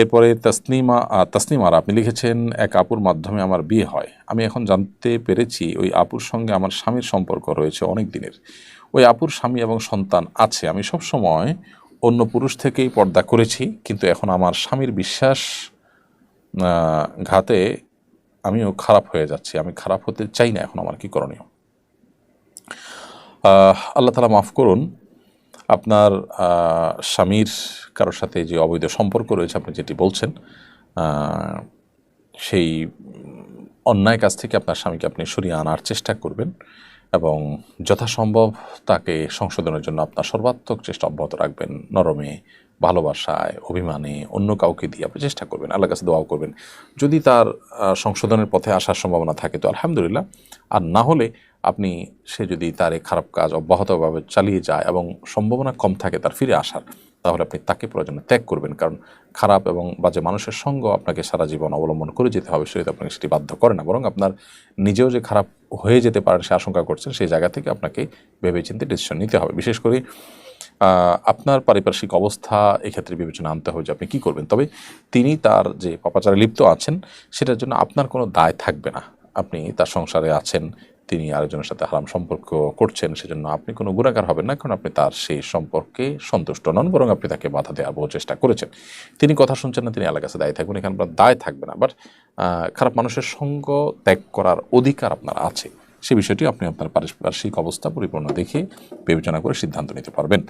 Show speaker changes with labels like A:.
A: এরপরে তসনিমা তসনিমার আপনি লিখেছেন, এক আপুর মাধ্যমে আমার বিয়ে হয়। আমি এখন জানতে পেরেছি, ওই আপুর সঙ্গে আমার স্বামীর সম্পর্ক রয়েছে অনেক দিনের। ওই আপুর স্বামী এবং সন্তান আছে। আমি সব সময় অন্য পুরুষ থেকেই পর্দা করেছি, কিন্তু এখন আমার স্বামীর বিশ্বাস ঘাতে আমিও খারাপ হয়ে যাচ্ছি। আমি খারাপ হতে চাই না এখন আমার, কি করণীয়? আল্লাহ তালা মাফ করুন। আপনার স্বামীর কারোর সাথে যে অবৈধ সম্পর্ক রয়েছে, আপনি যেটি বলছেন সেই অন্যায় কাজ থেকে আপনার স্বামীকে আপনি সরিয়ে আনার চেষ্টা করবেন এবং যথাসম্ভব তাকে সংশোধনের জন্য আপনার সর্বাত্মক চেষ্টা অব্যাহত রাখবেন। নরমে, ভালোবাসায়, অভিমানে অন্য কাউকে দিয়ে আপনি চেষ্টা করবেন আল্লাহ কাছে দোয়াও করবেন। যদি তার সংশোধনের পথে আসার সম্ভাবনা থাকে, তো আলহামদুলিল্লাহ। আর না হলে আপনি, সে যদি তার এই খারাপ কাজ অব্যাহতভাবে চালিয়ে যায় এবং সম্ভাবনা কম থাকে তার ফিরে আসার, তাহলে আপনি তাকে প্রয়োজনে ত্যাগ করবেন। কারণ খারাপ এবং বাজে মানুষের সঙ্গ আপনাকে সারা জীবন অবলম্বন করে যেতে হবে, সেটা আপনাকে সেটি বাধ্য করে না। বরং আপনার নিজেও যে খারাপ হয়ে যেতে পারেন, সে আশঙ্কা করছেন, সেই জায়গা থেকে আপনাকে ভেবেচিন্তে ডিসিশন নিতে হবে। বিশেষ করে আপনার পারিপার্শ্বিক অবস্থা, এক্ষেত্রে বিবেচনা আনতে হবে যে আপনি কী করবেন। তবে তিনি তার যে পাপাচারে লিপ্ত আছেন, সেটার জন্য আপনার কোনো দায় থাকবে না। আপনি তার সংসারে আছেন তিনি আরেকজনের সাথে হারাম সম্পর্ক করছেন, সেজন্য আপনি কোনো গুণাকার হবেন না, কারণ আপনি তার সেই সম্পর্কে সন্তুষ্ট নন, বরং আপনি তাকে বাধা দেওয়ার বহু চেষ্টা করেছেন। তিনি কথা শুনছেন না, তিনি আলাদা কাছে দায়ী থাকবেন, এখানে আপনার দায় থাকবে না। বাট খারাপ মানুষের সঙ্গ ত্যাগ করার অধিকার আপনার আছে। সে বিষয়টি আপনি আপনার পারিপার্শ্বিক অবস্থা পরিপূর্ণ দেখে বিবেচনা করে সিদ্ধান্ত নিতে পারবেন।